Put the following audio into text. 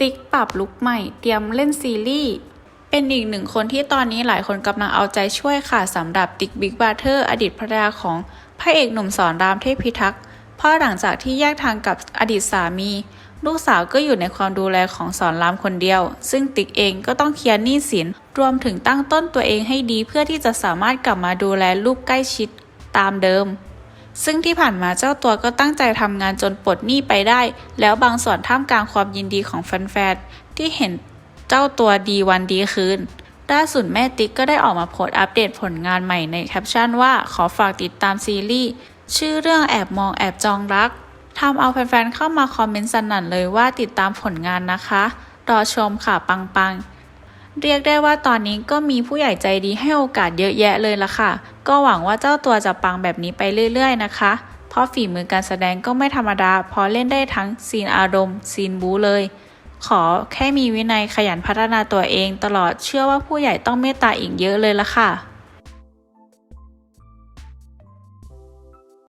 ติ๊กปรับลุคใหม่ เตรียมเล่นซีรีส์ เป็นอีกหนึ่งคนที่ตอนนี้หลายคนกำลังเอาใจช่วยค่ะสำหรับติ๊กบิ๊กบาเทอร์อดีตภรรยาของพระเอกหนุ่มสอนรามเทพพิทักษ์เพราะหลังจากที่แยกทางกับอดีตสามี ลูกสาวก็อยู่ในความดูแลของสอนรามคนเดียว ซึ่งติ๊กเองก็ต้องเคลียร์หนี้สิน รวมถึงตั้งต้นตัวเองให้ดีเพื่อที่จะสามารถกลับมาดูแลลูกใกล้ชิดตามเดิม ซึ่งที่ผ่านมาเจ้าตัวก็ตั้งใจทำงานจนปลดหนี้ไปได้ แล้วบางส่วนท่ามกลางความยินดีของแฟนๆที่เห็นเจ้าตัวดีวันดีคืนล่าสุดแม่ติ๊กก็ได้ออกมาโพสต์อัปเดตผลงานใหม่ในแคปชั่นว่าขอฝากติดตามซีรีส์ชื่อเรื่องแอบมองแอบจองรักทำเอาแฟนๆเข้ามาคอมเมนต์สนั่นเลยว่าติดตามผลงานนะคะ รอชมค่ะปังๆ เรียกได้ว่าตอนนี้ก็มีผู้ใหญ่ใจดีให้โอกาสเยอะแยะเลยละค่ะ ก็หวังว่าเจ้าตัวจะปังแบบนี้ไปเรื่อย ๆ นะคะ เพราะฝีมือการแสดงก็ไม่ธรรมดา พอเล่นได้ทั้งซีนอารมณ์ซีนบูเลย ขอแค่มีวินัยขยันพัฒนาตัวเองตลอดเชื่อว่าผู้ใหญ่ต้องเมตตาอีกเยอะเลยละค่ะ